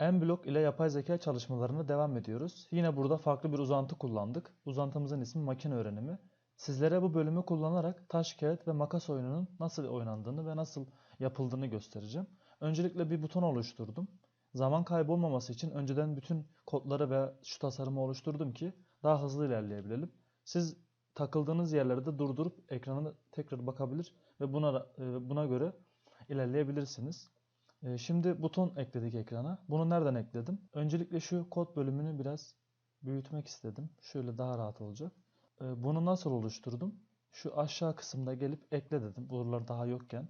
Mblock ile yapay zeka çalışmalarına devam ediyoruz. Yine burada farklı bir uzantı kullandık. Uzantımızın ismi makine öğrenimi. Sizlere bu bölümü kullanarak taş, kağıt ve makas oyununun nasıl oynandığını ve nasıl yapıldığını göstereceğim. Öncelikle bir buton oluşturdum. Zaman kaybı olmaması için önceden bütün kodları ve şu tasarımı oluşturdum ki daha hızlı ilerleyebilelim. Siz takıldığınız yerlerde durdurup ekrana tekrar bakabilir ve buna e, buna göre ilerleyebilirsiniz. E, Şimdi buton ekledik ekrana. Bunu nereden ekledim? Öncelikle şu kod bölümünü biraz büyütmek istedim. Şöyle daha rahat olacak. E, Bunu nasıl oluşturdum? Şu aşağı kısımda gelip ekle dedim. Buralar daha yokken.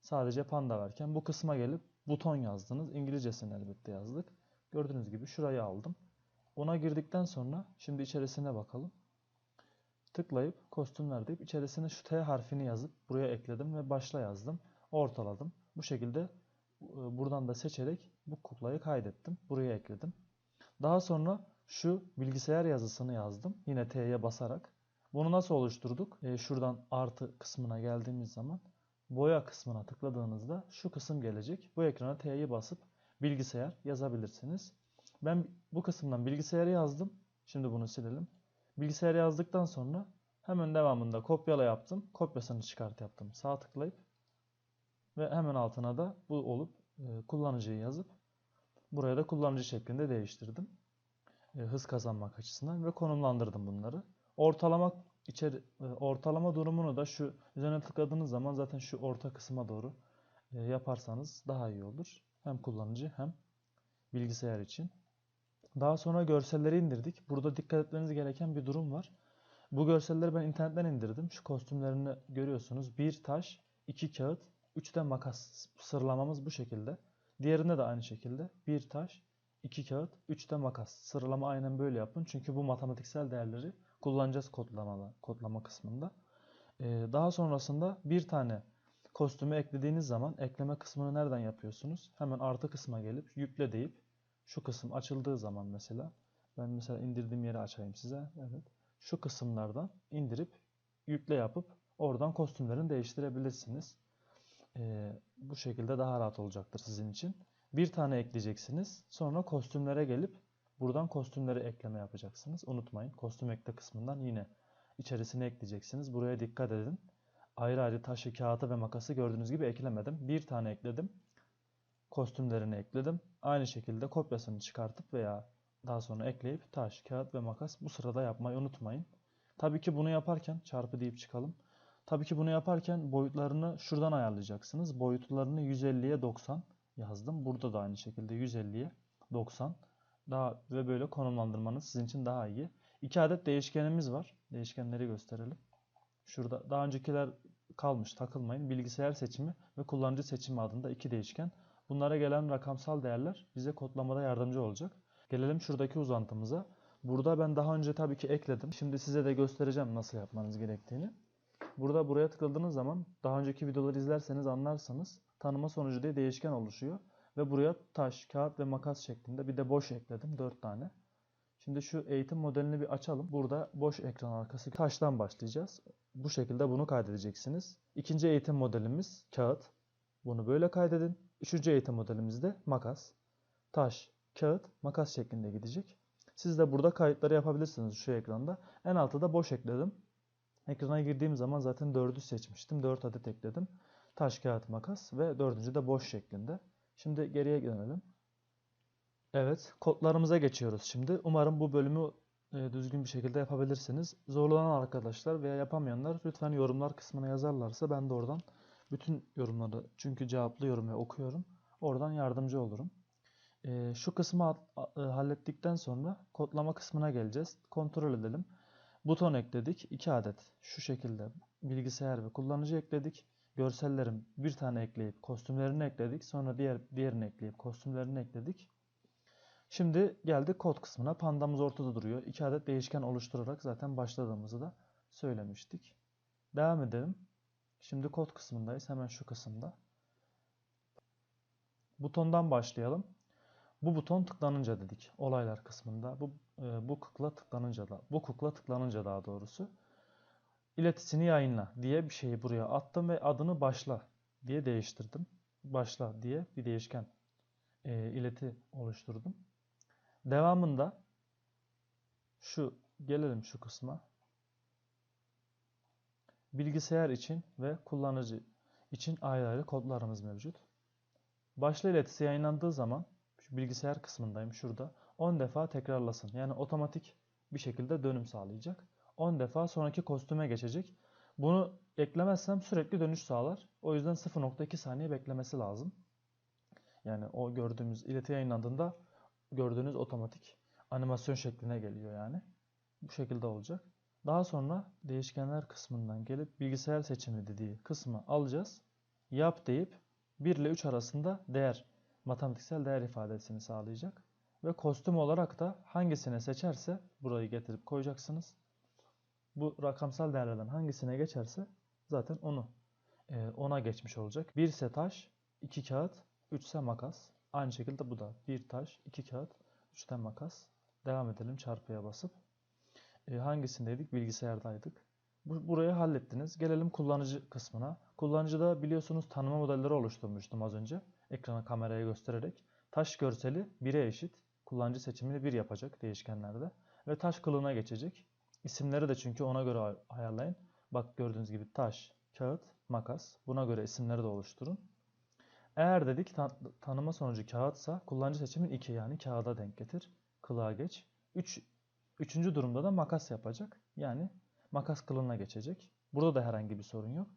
Sadece panda varken bu kısma gelip buton yazdınız. İngilizcesini elbette yazdık. Gördüğünüz gibi şurayı aldım. Ona girdikten sonra şimdi içerisine bakalım. Tıklayıp kostümler deyip içerisine şu T harfini yazıp buraya ekledim ve başla yazdım. Ortaladım. Bu şekilde e, buradan da seçerek bu kuklayı kaydettim. Buraya ekledim. Daha sonra şu bilgisayar yazısını yazdım. Yine T'ye basarak. Bunu nasıl oluşturduk? E, şuradan artı kısmına geldiğimiz zaman boya kısmına tıkladığınızda şu kısım gelecek. Bu ekrana T'yi basıp bilgisayar yazabilirsiniz. Ben bu kısımdan bilgisayarı yazdım. Şimdi bunu silelim. Bilgisayarı yazdıktan sonra hemen devamında kopyala yaptım. Kopyasını çıkart yaptım. Sağ tıklayıp ve hemen altına da bu olup e, kullanıcıyı yazıp buraya da kullanıcı şeklinde değiştirdim. E, hız kazanmak açısından ve konumlandırdım bunları. Ortalama içeri e, ortalama durumunu da şu üzerine tıkladığınız zaman zaten şu orta kısma doğru yaparsanız daha iyi olur. Hem kullanıcı hem bilgisayar için. Daha sonra görselleri indirdik. Burada dikkat etmeniz gereken bir durum var. Bu görselleri ben internetten indirdim. Şu kostümlerini görüyorsunuz. Bir taş, iki kağıt, üç de makas. Sıralamamız bu şekilde. Diğerinde de aynı şekilde. Bir taş, iki kağıt, üç de makas. Sıralama aynen böyle yapın. Çünkü bu matematiksel değerleri kullanacağız kodlamada, kodlama kısmında. Ee, daha sonrasında bir tane kostümü eklediğiniz zaman ekleme kısmını nereden yapıyorsunuz? Hemen artı kısma gelip yükle deyip şu kısım açıldığı zaman mesela ben mesela indirdiğim yeri açayım size. Evet. Şu kısımlardan indirip yükle yapıp oradan kostümlerini değiştirebilirsiniz. Ee, bu şekilde daha rahat olacaktır sizin için. Bir tane ekleyeceksiniz. Sonra kostümlere gelip buradan kostümleri ekleme yapacaksınız. Unutmayın. Kostüm ekle kısmından yine içerisine ekleyeceksiniz. Buraya dikkat edin. Ayrı ayrı taşı, kağıtı ve makası gördüğünüz gibi eklemedim. Bir tane ekledim. Kostümlerini ekledim. Aynı şekilde kopyasını çıkartıp veya daha sonra ekleyip taş, kağıt ve makas bu sırada yapmayı unutmayın. Tabii ki bunu yaparken çarpı deyip çıkalım. Tabii ki bunu yaparken boyutlarını şuradan ayarlayacaksınız. Boyutlarını 150'ye 90 yazdım. Burada da aynı şekilde 150'ye 90. Daha ve böyle konumlandırmanız sizin için daha iyi. İki adet değişkenimiz var. Değişkenleri gösterelim. Şurada daha öncekiler kalmış takılmayın. Bilgisayar seçimi ve kullanıcı seçimi adında iki değişken. Bunlara gelen rakamsal değerler bize kodlamada yardımcı olacak. Gelelim şuradaki uzantımıza. Burada ben daha önce tabii ki ekledim. Şimdi size de göstereceğim nasıl yapmanız gerektiğini. Burada buraya tıkladığınız zaman daha önceki videoları izlerseniz anlarsanız tanıma sonucu diye değişken oluşuyor. Ve buraya taş, kağıt ve makas şeklinde bir de boş ekledim 4 tane. Şimdi şu eğitim modelini bir açalım. Burada boş ekran arkası taştan başlayacağız. Bu şekilde bunu kaydedeceksiniz. İkinci eğitim modelimiz kağıt. Bunu böyle kaydedin. Üçüncü eğitim modelimiz de makas. Taş, kağıt, makas şeklinde gidecek. Siz de burada kayıtları yapabilirsiniz şu ekranda. En altta da boş ekledim. Ekrana girdiğim zaman zaten 4'ü seçmiştim. 4 adet ekledim. Taş, kağıt, makas ve dördüncü de boş şeklinde. Şimdi geriye dönelim. Evet, kodlarımıza geçiyoruz şimdi. Umarım bu bölümü e, düzgün bir şekilde yapabilirsiniz. Zorlanan arkadaşlar veya yapamayanlar lütfen yorumlar kısmına yazarlarsa ben de oradan bütün yorumları çünkü cevaplıyorum ve okuyorum. Oradan yardımcı olurum. E, şu kısmı e, hallettikten sonra kodlama kısmına geleceğiz. Kontrol edelim. Buton ekledik. 2 adet şu şekilde bilgisayar ve kullanıcı ekledik. Görsellerin bir tane ekleyip kostümlerini ekledik. Sonra diğer diğerini ekleyip kostümlerini ekledik. Şimdi geldik kod kısmına. Pandamız ortada duruyor. 2 adet değişken oluşturarak zaten başladığımızı da söylemiştik. Devam edelim. Şimdi kod kısmındayız. Hemen şu kısımda. Butondan başlayalım. Bu buton tıklanınca dedik olaylar kısmında. Bu e, bu kukla tıklanınca da bu kukla tıklanınca daha doğrusu iletisini yayınla diye bir şeyi buraya attım ve adını başla diye değiştirdim. Başla diye bir değişken e, ileti oluşturdum. Devamında şu gelelim şu kısma. Bilgisayar için ve kullanıcı için ayrı ayrı kodlarımız mevcut. Başlı iletisi yayınlandığı zaman bilgisayar kısmındayım şurada 10 defa tekrarlasın. Yani otomatik bir şekilde dönüm sağlayacak. 10 defa sonraki kostüme geçecek. Bunu eklemezsem sürekli dönüş sağlar. O yüzden 0.2 saniye beklemesi lazım. Yani o gördüğümüz ileti yayınlandığında gördüğünüz otomatik animasyon şekline geliyor yani. Bu şekilde olacak. Daha sonra değişkenler kısmından gelip bilgisayar seçimi dediği kısmı alacağız. Yap deyip 1 ile 3 arasında değer, matematiksel değer ifadesini sağlayacak. Ve kostüm olarak da hangisini seçerse burayı getirip koyacaksınız. Bu rakamsal değerlerden hangisine geçerse zaten onu e, ona geçmiş olacak. 1 ise taş, 2 kağıt, 3 ise makas. Aynı şekilde bu da 1 taş, 2 kağıt, 3 de makas. Devam edelim çarpıya basıp. E, hangisindeydik? Bilgisayardaydık. Bu, burayı hallettiniz. Gelelim kullanıcı kısmına. Kullanıcıda biliyorsunuz tanıma modelleri oluşturmuştum az önce. Ekrana kameraya göstererek. Taş görseli 1'e eşit. Kullanıcı seçimini 1 yapacak değişkenlerde. Ve taş kılığına geçecek. İsimleri de çünkü ona göre ay- ayarlayın. Bak gördüğünüz gibi taş, kağıt, makas. Buna göre isimleri de oluşturun. Eğer dedik tan- tanıma sonucu kağıtsa kullanıcı seçimin 2 yani kağıda denk getir. Kılığa geç. 3 Üçüncü durumda da makas yapacak. Yani makas kılığına geçecek. Burada da herhangi bir sorun yok.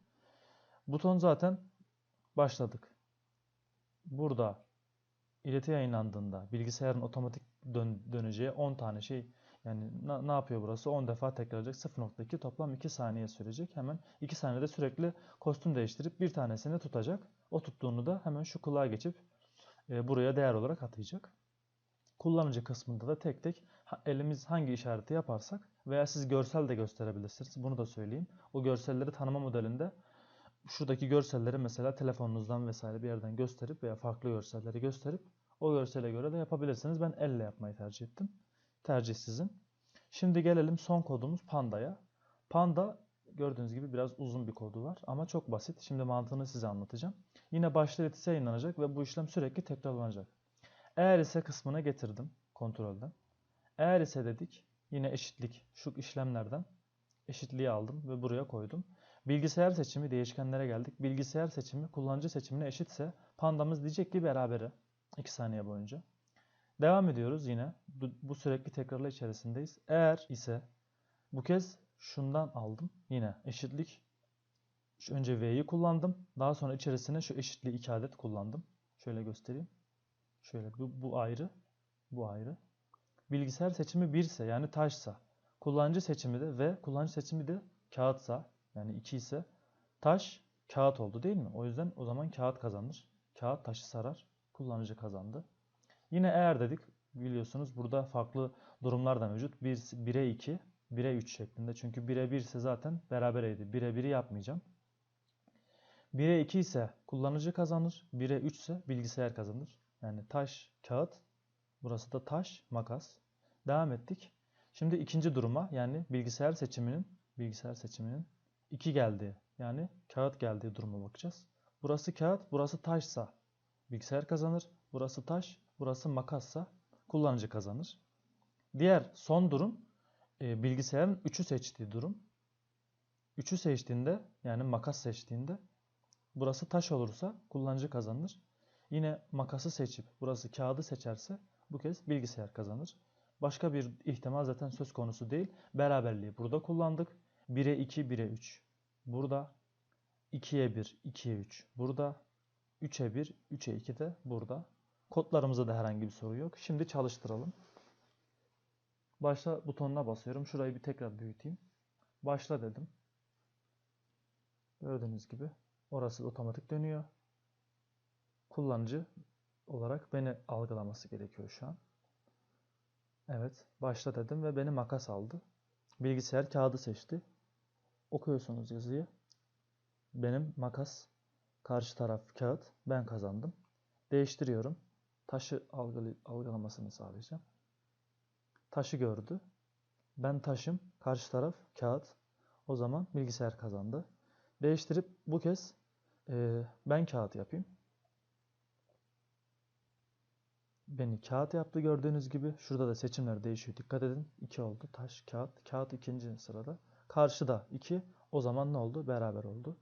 Buton zaten başladık. Burada ileti yayınlandığında bilgisayarın otomatik dön- döneceği 10 tane şey yani ne yapıyor burası? 10 defa tekrarlayacak. 0.2 toplam 2 saniye sürecek. Hemen 2 saniyede sürekli kostüm değiştirip bir tanesini tutacak. O tuttuğunu da hemen şu kulağa geçip e, buraya değer olarak atayacak. Kullanıcı kısmında da tek tek elimiz hangi işareti yaparsak veya siz görsel de gösterebilirsiniz. Bunu da söyleyeyim. O görselleri tanıma modelinde şuradaki görselleri mesela telefonunuzdan vesaire bir yerden gösterip veya farklı görselleri gösterip o görsele göre de yapabilirsiniz. Ben elle yapmayı tercih ettim. Tercih sizin. Şimdi gelelim son kodumuz Panda'ya. Panda gördüğünüz gibi biraz uzun bir kodu var ama çok basit. Şimdi mantığını size anlatacağım. Yine başta iletisi yayınlanacak ve bu işlem sürekli tekrarlanacak. Eğer ise kısmına getirdim kontrolden. Eğer ise dedik yine eşitlik şu işlemlerden eşitliği aldım ve buraya koydum. Bilgisayar seçimi değişkenlere geldik. Bilgisayar seçimi kullanıcı seçimine eşitse pandamız diyecek ki berabere 2 saniye boyunca. Devam ediyoruz yine. Bu, sürekli tekrarla içerisindeyiz. Eğer ise bu kez şundan aldım. Yine eşitlik şu önce V'yi kullandım. Daha sonra içerisine şu eşitliği iki adet kullandım. Şöyle göstereyim. Şöyle bu, bu ayrı. Bu ayrı. Bilgisayar seçimi 1 ise yani taşsa. Kullanıcı seçimi de ve kullanıcı seçimi de kağıtsa yani 2 ise taş kağıt oldu değil mi? O yüzden o zaman kağıt kazanır. Kağıt taşı sarar. Kullanıcı kazandı. Yine eğer dedik biliyorsunuz burada farklı durumlar da mevcut. 1, 1'e 2, 1'e 3 şeklinde. Çünkü 1'e 1 ise zaten berabereydi. 1'e 1'i yapmayacağım. 1'e 2 ise kullanıcı kazanır. 1'e 3 ise bilgisayar kazanır. Yani taş, kağıt. Burası da taş, makas. Devam ettik. Şimdi ikinci duruma yani bilgisayar seçiminin bilgisayar seçiminin 2 geldiği yani kağıt geldiği duruma bakacağız. Burası kağıt, burası taşsa bilgisayar kazanır. Burası taş, burası makassa kullanıcı kazanır. Diğer son durum e, bilgisayarın 3'ü seçtiği durum. 3'ü seçtiğinde yani makas seçtiğinde burası taş olursa kullanıcı kazanır. Yine makası seçip burası kağıdı seçerse bu kez bilgisayar kazanır. Başka bir ihtimal zaten söz konusu değil. Beraberliği burada kullandık. 1'e 2, 1'e 3. Burada 2'ye 1, 2'ye 3. Burada 3'e 1, 3'e 2 de burada. Kodlarımızda da herhangi bir soru yok. Şimdi çalıştıralım. Başla butonuna basıyorum. Şurayı bir tekrar büyüteyim. Başla dedim. Gördüğünüz gibi orası otomatik dönüyor. Kullanıcı olarak beni algılaması gerekiyor şu an. Evet, başla dedim ve beni makas aldı. Bilgisayar kağıdı seçti. Okuyorsunuz yazıyı. Benim makas, karşı taraf kağıt, ben kazandım. Değiştiriyorum. Taşı algılı, algılamasını sağlayacağım. Taşı gördü. Ben taşım, karşı taraf kağıt. O zaman bilgisayar kazandı. Değiştirip bu kez e, ben kağıt yapayım. beni kağıt yaptı gördüğünüz gibi. Şurada da seçimler değişiyor. Dikkat edin. 2 oldu. Taş, kağıt. Kağıt ikinci sırada. Karşıda 2. O zaman ne oldu? Beraber oldu.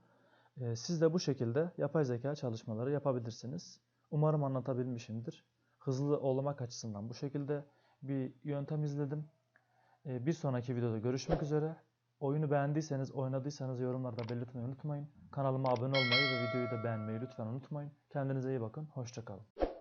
Ee, siz de bu şekilde yapay zeka çalışmaları yapabilirsiniz. Umarım anlatabilmişimdir. Hızlı olmak açısından bu şekilde bir yöntem izledim. Ee, bir sonraki videoda görüşmek üzere. Oyunu beğendiyseniz, oynadıysanız yorumlarda belirtmeyi unutmayın. Kanalıma abone olmayı ve videoyu da beğenmeyi lütfen unutmayın. Kendinize iyi bakın. Hoşça kalın.